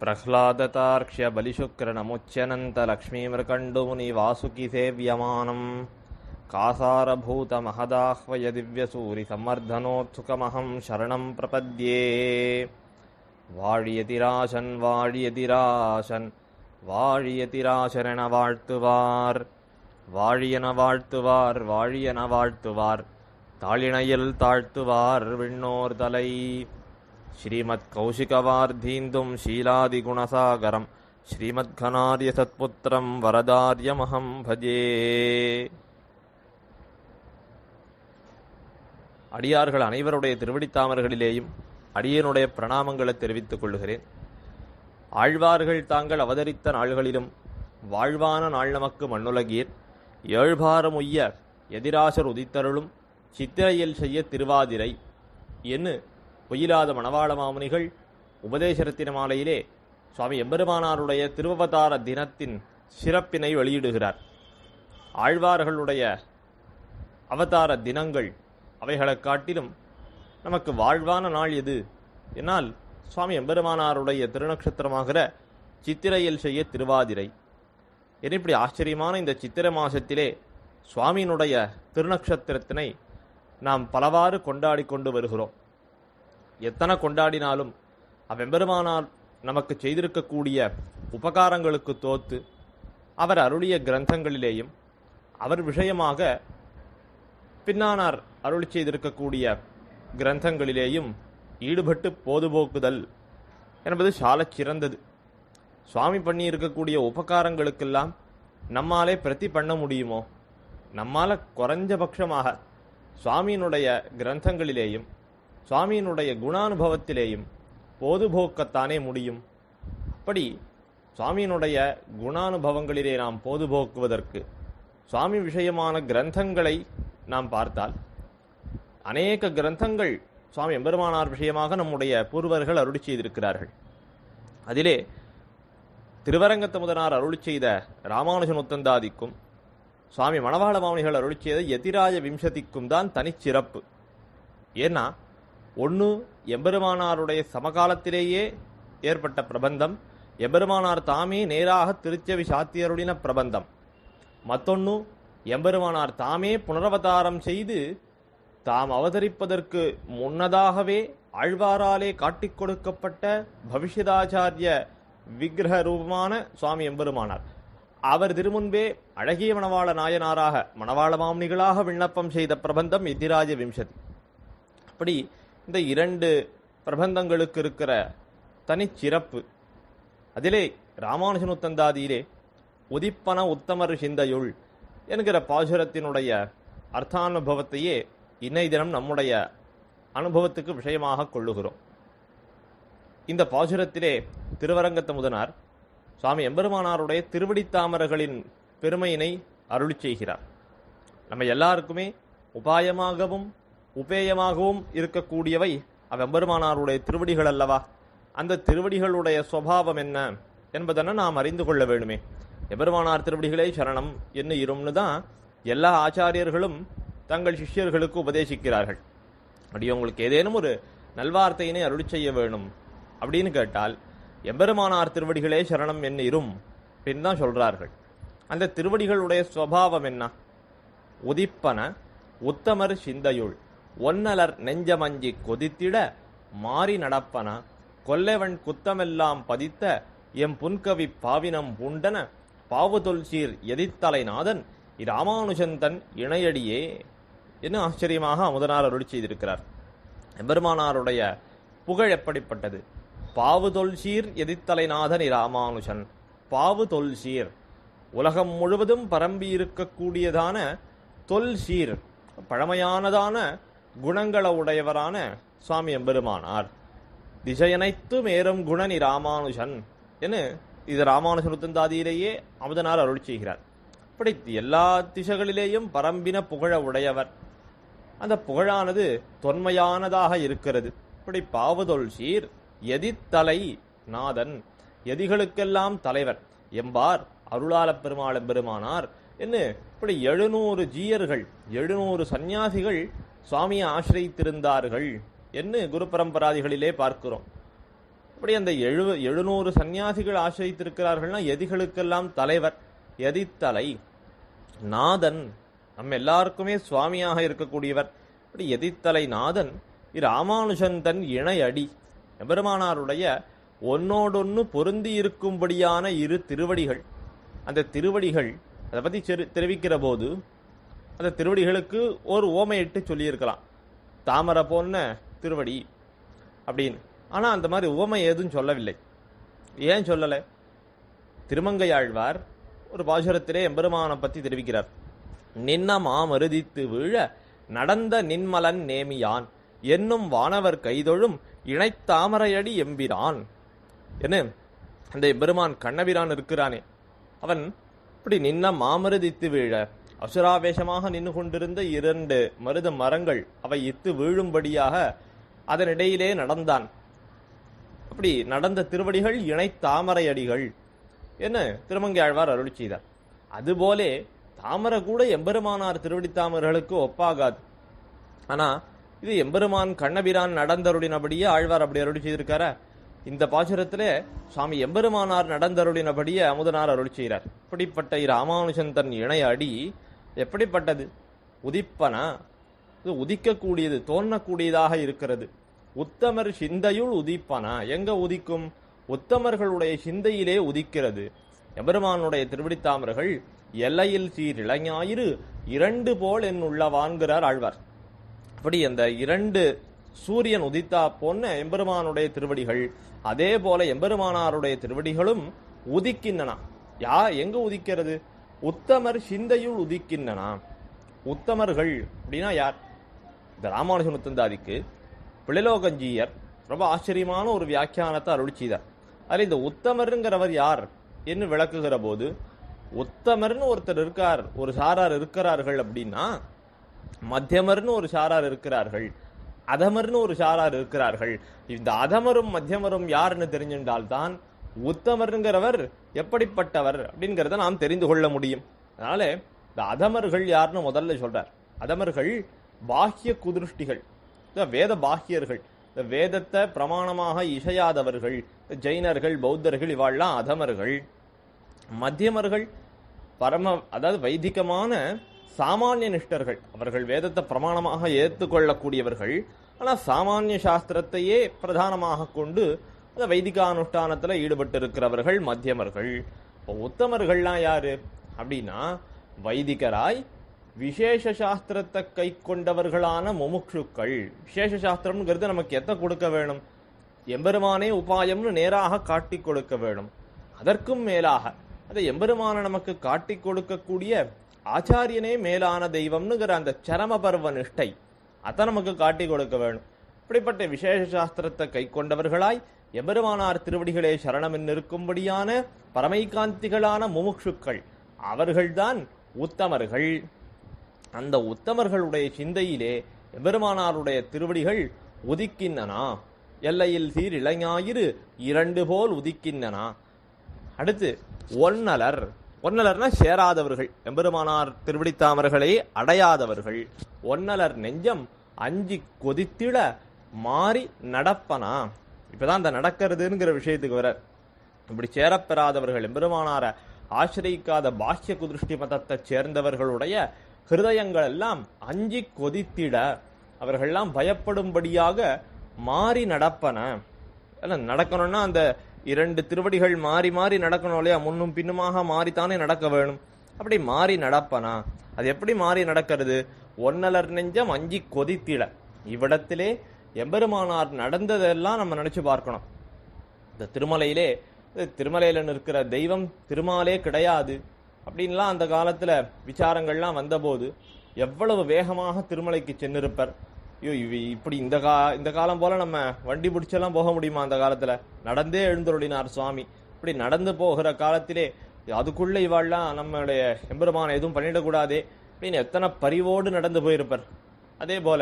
प्रह्लादतार्क्ष्य बलिशुक्रनमुच्यनन्तलक्ष्मीमृकण्डुमुनि वासुकि सेव्यमानम् कासारभूतमहदाह्वय दिव्यसूरिसम्मर्दनोत्सुकमहं शरणं प्रपद्ये வாழியதிராசன் வாழியதிராசன் வாழியதிராசரென வாழ்த்துவார் வாழியன வாழ்த்துவார் வாழியன வாழ்த்துவார் தாளிணையில் தாழ்த்துவார் விண்ணோர் தலை ஸ்ரீமத் கௌஷிகவார்த்தீந்தும் ஷீலாதிகுணசாகரம். ஸ்ரீமத்கனார்ய சத்புத்திரம் வரதார்யமஹம் பஜே. அடியார்கள் அனைவருடைய திருவடித்தாமர்களிலேயும் அடியனுடைய பிரணாமங்களை தெரிவித்துக் கொள்கிறேன் ஆழ்வார்கள் தாங்கள் அவதரித்த நாள்களிலும் வாழ்வான நாள் நமக்கு மண்ணுலகீர் ஏழ்பாரம் உய்ய எதிராசர் உதித்தருளும் சித்திரையில் செய்ய திருவாதிரை. என்று பொய்யிலாத மணவாள மாமுனிகள் உபதேசரத்தின மாலையிலே சுவாமி எம்பெருமானாருடைய திருவவதார தினத்தின் சிறப்பினை வெளியிடுகிறார். ஆழ்வார்களுடைய அவதார தினங்கள் அவைகளைக் காட்டிலும் நமக்கு வாழ்வான நாள் எது? என்னால் சுவாமி எம்பெருமானாருடைய திருநக்ஷத்திரமாகிற சித்திரையில் செய்ய திருவாதிரை. என இப்படி ஆச்சரியமான இந்த சித்திரை மாசத்திலே சுவாமியினுடைய திருநக்ஷத்திரத்தினை நாம் பலவாறு கொண்டாடி கொண்டு வருகிறோம். எத்தனை கொண்டாடினாலும் அவ்வெம்பெருமானால் நமக்கு செய்திருக்கக்கூடிய உபகாரங்களுக்கு தோத்து அவர் அருளிய கிரந்தங்களிலேயும் அவர் விஷயமாக பின்னானார் அருளி செய்திருக்கக்கூடிய கிரந்தங்களிலேயும் ஈடுபட்டு பொதுபோக்குதல் என்பது சாலச் சிறந்தது. சுவாமி பண்ணி இருக்கக்கூடிய உபகாரங்களுக்கெல்லாம் நம்மாலே பிரதி பண்ண முடியுமோ? நம்மால குறைஞ்சபட்சமாக சுவாமியினுடைய கிரந்தங்களிலேயும் சுவாமியினுடைய குணானுபவத்திலேயும் பொதுபோக்கத்தானே முடியும். அப்படி சுவாமியினுடைய குணானுபவங்களிலே நாம் பொதுபோக்குவதற்கு சுவாமி விஷயமான கிரந்தங்களை நாம் பார்த்தால் அநேக கிரந்தங்கள் சுவாமி எம்பெருமானார் விஷயமாக நம்முடைய பூர்வர்கள் அருளி செய்திருக்கிறார்கள். அதிலே திருவரங்கத்த முதனார் அருளி செய்த ராமானுஜன் உத்தந்தாதிக்கும் சுவாமி மணவாள மாமணிகள் அருளி செய்த எதிராய விம்சதிக்கும் தான் தனிச்சிறப்பு. ஏன்னா ஒன்று எம்பெருமானாருடைய சமகாலத்திலேயே ஏற்பட்ட பிரபந்தம் எம்பெருமானார் தாமே நேராக திருச்செவி சாத்தியருளின பிரபந்தம். மத்தொன்னு எம்பெருமானார் தாமே புனரவதாரம் செய்து தாம் அவதரிப்பதற்கு முன்னதாகவே ஆழ்வாராலே காட்டிக் கொடுக்கப்பட்ட பவிஷ்யதாச்சாரிய விக்கிரக ரூபமான சுவாமி எம்பெருமானார். அவர் திருமுன்பே அழகிய மணவாள நாயனாராக மணவாள மாமுனிகளாக விண்ணப்பம் செய்த பிரபந்தம் எதிராஜ விம்சதி. அப்படி இந்த இரண்டு பிரபந்தங்களுக்கு இருக்கிற தனிச்சிறப்பு. அதிலே ராமானுஜனுத்தந்தாதியிலே உதிப்பன உத்தமர் சிந்தையுள் என்கிற பாசுரத்தினுடைய அர்த்தானுபவத்தையே இன்னை தினம் நம்முடைய அனுபவத்துக்கு விஷயமாக கொள்ளுகிறோம். இந்த பாசுரத்திலே திருவரங்கத்த முதனார் சுவாமி எம்பெருமானாருடைய திருவடித்தாமரர்களின் பெருமையினை அருளி செய்கிறார். நம்ம எல்லாருக்குமே உபாயமாகவும் உபேயமாகவும் இருக்கக்கூடியவை அவ்வெம்பெருமானாருடைய திருவடிகள் அல்லவா? அந்த திருவடிகளுடைய சுவாவம் என்ன என்பதென நாம் அறிந்து கொள்ள வேண்டுமே. எபெருமானார் திருவடிகளே சரணம் என்ன இரும்னு தான் எல்லா ஆச்சாரியர்களும் தங்கள் சிஷ்யர்களுக்கு உபதேசிக்கிறார்கள். அப்படி உங்களுக்கு ஏதேனும் ஒரு நல்வார்த்தையினை அருள் செய்ய வேணும் அப்படின்னு கேட்டால் எம்பெருமானார் திருவடிகளே சரணம் என்ன இரும் அப்படின்னு தான் சொல்கிறார்கள் அந்த திருவடிகளுடைய சுவாவம் என்ன? உதிப்பன உத்தமர் சிந்தையுள். ஒன்னலர் நெஞ்சமஞ்சி கொதித்திட மாறி நடப்பன கொல்லவன் குத்தமெல்லாம் பதித்த எம் புன்கவி பாவினம் பூண்டன பாவுதொல் சீர் எதித்தலைநாதன் இராமானுஜந்தன் இணையடியே என்று ஆச்சரியமாக அமுதனார் அருள் செய்திருக்கிறார். எம்பெருமானாருடைய புகழ் எப்படிப்பட்டது? பாவு தொல்சீர் எதித்தலைநாதன் இராமானுஜன் பாவு தொல்சீர் உலகம் முழுவதும் பரம்பி இருக்கக்கூடியதான தொல்சீர் பழமையானதான குணங்கள உடையவரான சுவாமி எம்பெருமானார். திசையனைத்து மேரும் குணனி ராமானுஜன் என இது ராமானுஜனுத்தந்தாதியிலேயே அமுதனார் அருள் செய்கிறார். அப்படி எல்லா திசைகளிலேயும் பரம்பின புகழ உடையவர் அந்த புகழானது தொன்மையானதாக இருக்கிறது. இப்படி பாவதொல் சீர் எதித்தலை நாதன் எதிகளுக்கெல்லாம் தலைவர் எம்பார் அருளாளப் பெருமாள் பெருமானார் என்ன இப்படி எழுநூறு ஜீயர்கள் எழுநூறு சந்நியாசிகள் சுவாமியை ஆசிரயித்திருந்தார்கள் என்ன குரு பரம்பராதிகளிலே பார்க்கிறோம். இப்படி அந்த எழு எழுநூறு சன்னியாசிகள் ஆசிரித்திருக்கிறார்கள்னா எதிகளுக்கெல்லாம் தலைவர் எதித்தலை நாதன் நம்ம எல்லாருக்குமே சுவாமியாக இருக்கக்கூடியவர். இப்படி எதித்தலை நாதன் இராமானுஜன் தன் இணையடி. எபெருமானாருடைய ஒன்னோடொன்னு பொருந்தி இருக்கும்படியான இரு திருவடிகள். அந்த திருவடிகள் அதை பற்றி தெரிவிக்கிற போது அந்த திருவடிகளுக்கு ஒரு ஓமையிட்டு சொல்லியிருக்கலாம். தாமரை போன திருவடி அப்படின்னு. ஆனால் அந்த மாதிரி உவமை எதுவும் சொல்லவில்லை. ஏன் சொல்லலை? திருமங்கையாழ்வார் ஒரு பாசுரத்திலே எம்பெருமானை பற்றி தெரிவிக்கிறார். நின்ன மாமருதித்து வீழ நடந்த நின்மலன் நேமியான். என்னும் வானவர் கைதொழும் இணைத்தாமரையடி எம்பிரான். என்ன? அந்த எம்பெருமான் கண்ணபிரான் இருக்கிறானே. அவன் இப்படி நின்ன மாமருதித்து வீழ அசுராவேஷமாக நின்று கொண்டிருந்த இரண்டு மருத மரங்கள் அவை இத்து வீழும்படியாக அதனிடையிலே நடந்தான். அப்படி நடந்த திருவடிகள் இணை தாமரையடிகள் என்ன திருமங்கையாழ்வார் அருள் செய்தார். அதுபோலே தாமரை கூட எம்பெருமானார் திருவடி தாமர்களுக்கு ஒப்பாகாது. ஆனா இது எம்பெருமான் கண்ணபிரான் நடந்தருளினபடியே ஆழ்வார் அப்படி அருள் செய்திருக்காரா? இந்த பாசுரத்திலே சுவாமி எம்பெருமானார் நடந்தருளினபடியே அமுதனார் அருள் செய்கிறார். இப்படிப்பட்ட இராமானுஜன் தன் இணைய அடி எப்படிப்பட்டது? உதிப்பனா? இது உதிக்கக்கூடியது தோன்றக்கூடியதாக இருக்கிறது. உத்தமர் சிந்தையுள் உதிப்பனா? எங்க உதிக்கும்? உத்தமர்களுடைய சிந்தையிலே உதிக்கிறது. எபெருமானுடைய திருவிடித்தாமர்கள் எல்லையில் சீர் இளைஞாயிறு இரண்டு போல் என் உள்ளவான்கிறார் ஆழ்வார். அப்படி அந்த இரண்டு சூரியன் உதித்தா போன எம்பெருமானுடைய திருவடிகள் அதே போல எம்பெருமானாருடைய திருவடிகளும் உதிக்கின்றன. யா எங்க உதிக்கிறது? உத்தமர் சிந்தையுள் உதிக்கின்றன? உத்தமர்கள் அப்படின்னா யார்? இந்த ராமானுஜன் உத்தந்தாதிக்கு பிள்ளைலோகஞ்சியர் ரொம்ப ஆச்சரியமான ஒரு வியாக்கியானத்தை அருள் செய்தார். அதில் இந்த உத்தமருங்கிறவர் யார் என்று விளக்குகிற போது உத்தமர்னு ஒருத்தர் இருக்கார் ஒரு சாரார் இருக்கிறார்கள் அப்படின்னா மத்தியமர்னு ஒரு சாரார் இருக்கிறார்கள் அதமர்னு ஒரு சாரார் இருக்கிறார்கள். இந்த அதமரும் மத்தியமரும் யாருன்னு தெரிஞ்சின்றால்தான் உத்தமருங்கிறவர் எப்படிப்பட்டவர் அப்படிங்கிறத நாம் தெரிந்து கொள்ள முடியும். அதனால இந்த அதமர்கள் யாருன்னு முதல்ல சொல்றார். அதமர்கள் பாக்கிய குதிருஷ்டிகள். இந்த வேத பாக்கியர்கள் இந்த வேதத்தை பிரமாணமாக இசையாதவர்கள் ஜெயினர்கள் பௌத்தர்கள் இவாள்லாம் அதமர்கள். மத்தியமர்கள் பரம அதாவது வைதிகமான சாமானிய நிஷ்டர்கள். அவர்கள் வேதத்தை பிரமாணமாக ஏற்றுக்கொள்ளக்கூடியவர்கள். ஆனால் சாமானிய சாஸ்திரத்தையே பிரதானமாக கொண்டு அந்த வைதிகானுஷ்டானத்தில் ஈடுபட்டு இருக்கிறவர்கள் மத்தியமர்கள். இப்போ உத்தமர்கள்லாம் யாரு? அப்படின்னா வைதிகராய் விசேஷ சாஸ்திரத்தை கை கொண்டவர்களான முமுட்சுக்கள் விசேஷ சாஸ்திரம்ங்கிறது நமக்கு எத்த கொடுக்க வேணும்? எம்பெருமானே உபாயம்னு நேராக காட்டிக் கொடுக்க வேணும். அதற்கும் மேலாக அந்த எம்பெருமான நமக்கு காட்டிக் கொடுக்கக்கூடிய ஆச்சாரியனே மேலான தெய்வம்னுங்கிற அந்த சரம பர்வ நிஷ்டை அதை நமக்கு காட்டிக் கொடுக்க வேணும். இப்படிப்பட்ட விசேஷ சாஸ்திரத்தை கை கொண்டவர்களாய் எபெருமானார் திருவடிகளே சரணம் நிற்கும்படியான பரமைகாந்திகளான முமுட்சுக்கள் அவர்கள்தான் உத்தமர்கள். அந்த உத்தமர்களுடைய சிந்தையிலே எபெருமானாருடைய திருவடிகள் உதிக்கின்றனா. எல்லையில் சீர் இளைஞாயிறு இரண்டு போல் உதிக்கின்றனா. அடுத்து ஒன்னலர். ஒன்னலர்னா சேராதவர்கள். எம்பெருமானார் திருவிடித்தாமர்களை அடையாதவர்கள். ஒன்னலர் நெஞ்சம் அஞ்சி கொதித்திட மாறி நடப்பனா. இப்பதான் அந்த நடக்கிறதுங்கிற விஷயத்துக்கு வர இப்படி சேரப்பெறாதவர்கள் எம்பெருமானார ஆசிரியிக்காத பாஷ்ய குதிருஷ்டி மதத்தைச் சேர்ந்தவர்களுடைய ஹிருதயங்கள் எல்லாம் அஞ்சி கொதித்திட அவர்கள்லாம் பயப்படும்படியாக மாறி நடப்பன. இல்ல, நடக்கணும்னா அந்த இரண்டு திருவடிகள் மாறி மாறி நடக்கணும் இல்லையா? முன்னும் பின்னுமாக மாறித்தானே நடக்க வேணும். அப்படி மாறி நடப்பனா? அது எப்படி மாறி நடக்கிறது? ஒன்னலர் நெஞ்சம் அஞ்சி கொதித்திட. இவ்விடத்திலே எம்பெருமானார் நடந்ததெல்லாம் நம்ம நினைச்சு பார்க்கணும். இந்த திருமலையிலே திருமலையில் திருமலையில தெய்வம் திருமாலே கிடையாது அப்படின்லாம் அந்த காலத்துல விசாரங்கள்லாம் வந்தபோது எவ்வளவு வேகமாக திருமலைக்கு சென்னிருப்பர் ஐயோ இவ இப்படி இந்த கா இந்த காலம் போல நம்ம வண்டி பிடிச்செல்லாம் போக முடியுமா அந்த காலத்துல? நடந்தே எழுந்தருளினார் சுவாமி. இப்படி நடந்து போகிற காலத்திலே அதுக்குள்ள இவாள்லாம் நம்மளுடைய எம்பெருமானை எதுவும் பண்ணிடக்கூடாதே அப்படின்னு எத்தனை பரிவோடு நடந்து போயிருப்பர். அதே போல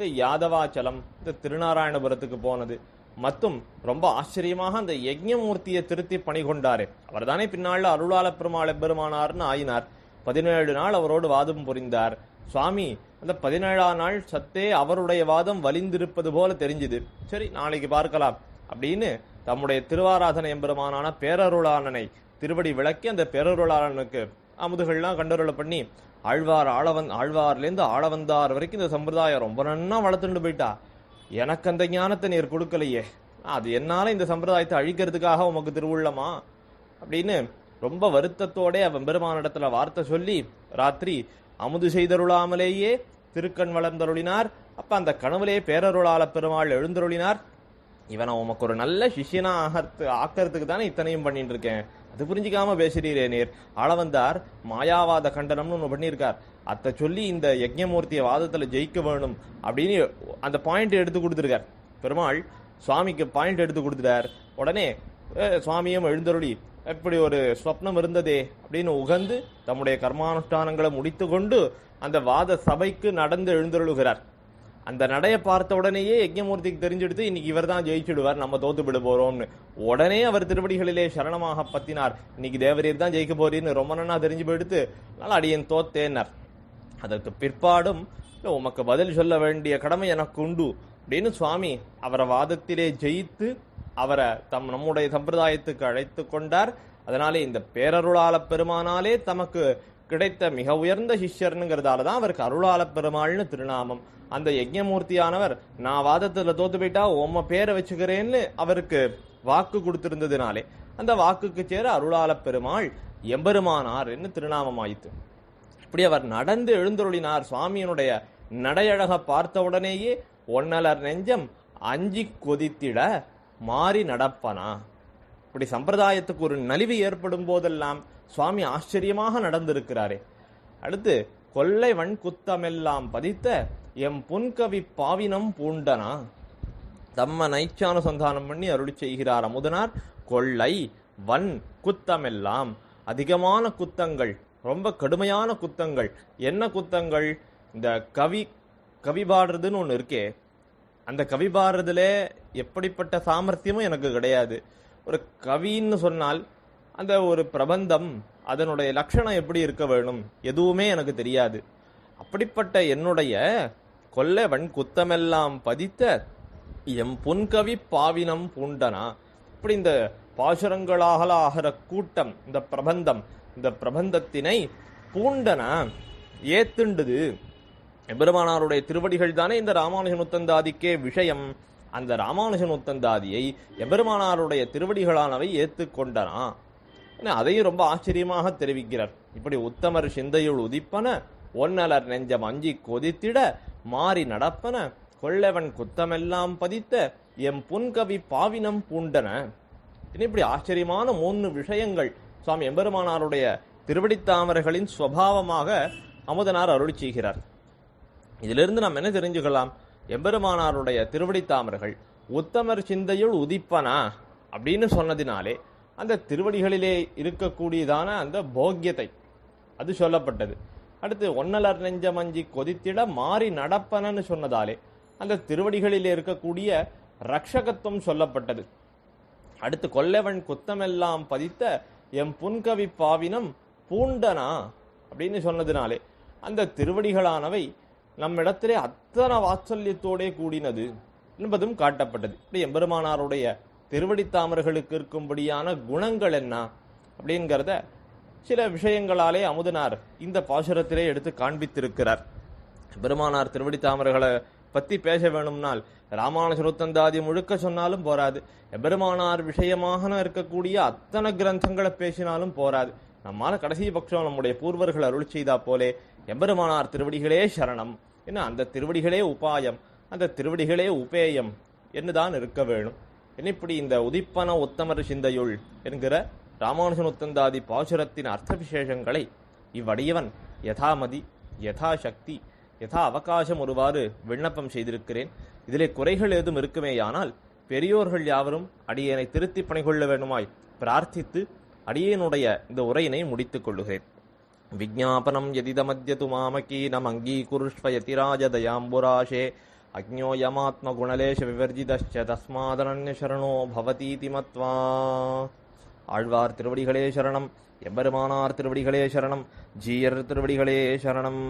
இந்த யாதவாச்சலம் இந்த திருநாராயணபுரத்துக்கு போனது. மற்றும் ரொம்ப ஆச்சரியமாக அந்த யஜ்ஞமூர்த்தியை திருத்தி பணி கொண்டாரு. அவர்தானே பின்னால அருளாள பெருமாள் பெருமானார்னு ஆயினார். பதினேழு நாள் அவரோடு வாதம் புரிந்தார். சுவாமி அந்த பதினேழாம் நாள் சத்தே அவருடைய வாதம் வலிந்திருப்பது போல தெரிஞ்சுது. சரி நாளைக்கு பார்க்கலாம். அப்படின்னு தம்முடைய திருவாராதனை எம்பெருமானான பேரருளாளனை திருவடி விளக்கி அந்த பேரருளாளனுக்கு அமுதுகள்லாம் கண்டருளை பண்ணி ஆழ்வார் ஆழவன் ஆழ்வார்லேருந்து ஆழவந்தார் வரைக்கும் இந்த சம்பிரதாயம் ரொம்ப நன்னா வளர்த்துட்டு போயிட்டா. எனக்கு அந்த ஞானத்தை நீர் கொடுக்கலையே. அது என்னால இந்த சம்பிரதாயத்தை அழிக்கிறதுக்காக உமக்கு திருவுள்ளமா? அப்படின்னு ரொம்ப வருத்தத்தோடே அவன் பெருமானிடத்துல வார்த்தை சொல்லி ராத்திரி அமுது செய்தருளாமலேயே திருக்கண் வளர்ந்தருளினார். அப்ப அந்த கனவுலே பேரருளாள பெருமாள் எழுந்தருளினார். இவனை உமக்கு ஒரு நல்ல சிஷியனா ஆகிறது ஆக்கிறதுக்கு தானே இத்தனையும் பண்ணிட்டு இருக்கேன். அது புரிஞ்சிக்காம பேசுறீரே நேர். ஆளவந்தார் மாயாவாத கண்டனம்னு ஒன்று பண்ணியிருக்கார். அத்தை சொல்லி இந்த யஜ்ஞமூர்த்தியை வாதத்தில் ஜெயிக்க வேணும் அப்படின்னு அந்த பாயிண்ட் எடுத்து கொடுத்துருக்கார். பெருமாள் சுவாமிக்கு பாயிண்ட் எடுத்து கொடுத்துட்டார். உடனே சுவாமியும் எழுந்தருளி எப்படி ஒரு ஸ்வப்னம் இருந்ததே அப்படின்னு உகந்து தம்முடைய கர்மானுஷ்டானங்களை முடித்து கொண்டு அந்த வாத சபைக்கு நடந்து எழுந்தருளுகிறார். அந்த நடையை பார்த்த உடனேயே யஜ்ஞமூர்த்திக்கு தெரிஞ்செடுத்து இன்னைக்கு இவர் தான் ஜெயிச்சுடுவார் நம்ம தோத்து விட போறோம்னு. உடனே அவர் திருப்படிகளிலே சரணமாக பத்தினார். இன்னைக்கு தேவரீர் தான் ஜெயிக்க போறீர்னு ரொம்ப நன்னா தெரிஞ்சு போயிடுத்து அதனால அடியன் தோத்தேனர் அதற்கு பிற்பாடும் உமக்கு பதில் சொல்ல வேண்டிய கடமை எனக்கு உண்டு. அப்படின்னு சுவாமி அவரை வாதத்திலே ஜெயித்து அவரை தம் நம்முடைய சம்பிரதாயத்துக்கு அழைத்து கொண்டார். அதனாலே இந்த பேரருளாள பெருமானாலே தமக்கு கிடைத்த மிக உயர்ந்த சிஷ்யர்னுங்கிறதால தான் அவருக்கு அருளாள பெருமாள்னு திருநாமம். அந்த யஜ்ஞமூர்த்தியானவர் நான் வாதத்துல தோத்து போயிட்டா உம்ம பேரை வச்சுக்கிறேன்னு அவருக்கு வாக்கு கொடுத்திருந்ததுனாலே அந்த வாக்குக்கு சேர அருளாள பெருமாள் எம்பெருமானார் என்று திருநாமம் ஆயிற்று இப்படி அவர் நடந்து எழுந்தருளினார் சுவாமியினுடைய நடையழக பார்த்த உடனேயே ஒன்னலர் நெஞ்சம் அஞ்சி கொதித்திட மாறி நடப்பனா? இப்படி சம்பிரதாயத்துக்கு ஒரு நலிவு ஏற்படும் போதெல்லாம் சுவாமி ஆச்சரியமாக நடந்திருக்கிறாரே. அடுத்து கொள்ளை வன் குத்தமெல்லாம் பதித்த எம் புன்கவி பாவினம் பூண்டனா? தம்ம நைச்சானுசந்தானம் பண்ணி அருளி செய்கிறார் அமுதனார். கொள்ளை வன் குத்தமெல்லாம். அதிகமான குத்தங்கள் ரொம்ப கடுமையான குத்தங்கள். என்ன குத்தங்கள்? இந்த கவி கவி பாடுறதுன்னு ஒன்று இருக்கே. அந்த கவி பாடுறதுல எப்படிப்பட்ட சாமர்த்தியமும் எனக்கு கிடையாது. ஒரு கவின்னு சொன்னால் அந்த ஒரு பிரபந்தம் அதனுடைய லட்சணம் எப்படி இருக்க வேணும் எதுவுமே எனக்கு தெரியாது. அப்படிப்பட்ட என்னுடைய கொல்லவன் குத்தமெல்லாம் பதித்த எம் புன்கவி பாவினம் பூண்டனா? இப்படி இந்த பாசுரங்களாகல ஆகிற கூட்டம் இந்த பிரபந்தம் இந்த பிரபந்தத்தினை பூண்டனா? ஏத்துண்டுது. எம்பெருமானாருடைய திருவடிகள் தானே இந்த ராமானுஜன் உத்தந்தாதிக்கே விஷயம். அந்த ராமானுஜன் உத்தந்தாதியை எம்பெருமானாருடைய திருவடிகளானவை ஏத்துக்கொண்டனா? அதையும் ரொம்ப ஆச்சரியமாக தெரிவிக்கிறார். இப்படி உத்தமர் சிந்தையுள் உதிப்பன ஒன்னலர் நெஞ்சம் அஞ்சி கொதித்திட மாறி நடப்பன கொள்ளவன் குத்தமெல்லாம் பதித்த எம் புன்கவி பாவினம் பூண்டன. இப்படி ஆச்சரியமான மூணு விஷயங்கள் சுவாமி எம்பெருமானாருடைய திருவடித்தாமரைகளின் சுவாவமாக அமுதனார் அருள் செய்கிறார். இதிலிருந்து நாம் என்ன தெரிஞ்சுக்கலாம்? எம்பெருமானாருடைய திருவடித்தாமர்கள் உத்தமர் சிந்தையுள் உதிப்பனா அப்படின்னு சொன்னதினாலே அந்த திருவடிகளிலே இருக்கக்கூடியதான அந்த போக்கியத்தை. அது சொல்லப்பட்டது. அடுத்து ஒன்னலர் நெஞ்சமஞ்சி கொதித்திட மாறி நடப்பனன்னு சொன்னதாலே அந்த திருவடிகளிலே இருக்கக்கூடிய ரக்ஷகத்துவம் சொல்லப்பட்டது. அடுத்து கொல்லவன் குத்தமெல்லாம் பதித்த எம் புன்கவி பாவினம் பூண்டனா? அப்படின்னு சொன்னதினாலே அந்த திருவடிகளானவை நம்மிடத்திலே அத்தனை வாத்சல்யத்தோடே கூடினது என்பதும் காட்டப்பட்டது. இப்படி எம்பெருமானாருடைய திருவடி தாமர்களுக்கு இருக்கும்படியான குணங்கள் என்ன அப்படிங்கிறத சில விஷயங்களாலே அமுதனார் இந்த பாசுரத்திலே எடுத்து காண்பித்திருக்கிறார். பெருமானார் திருவடி தாமர்களை பத்தி பேச வேணும்னால் ராமானுஜருத்தந்தாதி முழுக்க சொன்னாலும் போராது எபெருமானார் விஷயமாக இருக்கக்கூடிய அத்தனை கிரந்தங்களை பேசினாலும் போராது நம்மால கடைசி பட்சம் நம்முடைய பூர்வர்கள் அருள் செய்தா போலே எம்பெருமானார் திருவடிகளே சரணம். என்ன? அந்த திருவடிகளே உபாயம் அந்த திருவடிகளே உபேயம் என்னதான் இருக்க வேணும். என்ன இப்படி இந்த உதிப்பன உத்தமர் சிந்தையுள் என்கிற ராமானுஜன் உத்தந்தாதி பாசுரத்தின் அர்த்த விசேஷங்களை இவ்வடியவன் யதாமதி யதா சக்தி யதா அவகாசம் ஒருவாறு விண்ணப்பம் செய்திருக்கிறேன். இதிலே குறைகள் ஏதும் இருக்குமேயானால் பெரியோர்கள் யாவரும் அடியேனை திருத்தி பணிகொள்ள வேண்டுமாய் பிரார்த்தித்து அடியேனுடைய இந்த உரையினை முடித்துக் கொள்ளுகிறேன். விஜாபனம் எதிதமத்யது மாமகீனம் அங்கீகுருஷ்வயதிராஜதயாம்புராஷே அக்ஞோயமாத்மகுணலேஷ விவர்ஜிதश्च தஸ்மாதனன்ய சரணோ பவதீதி மத்வா ஆழ்வார் திருவடிகளே சரணம் எம்பெருமானார் திருவடிகளே சரணம் ஜீயர் திருவடிகளே சரணம்।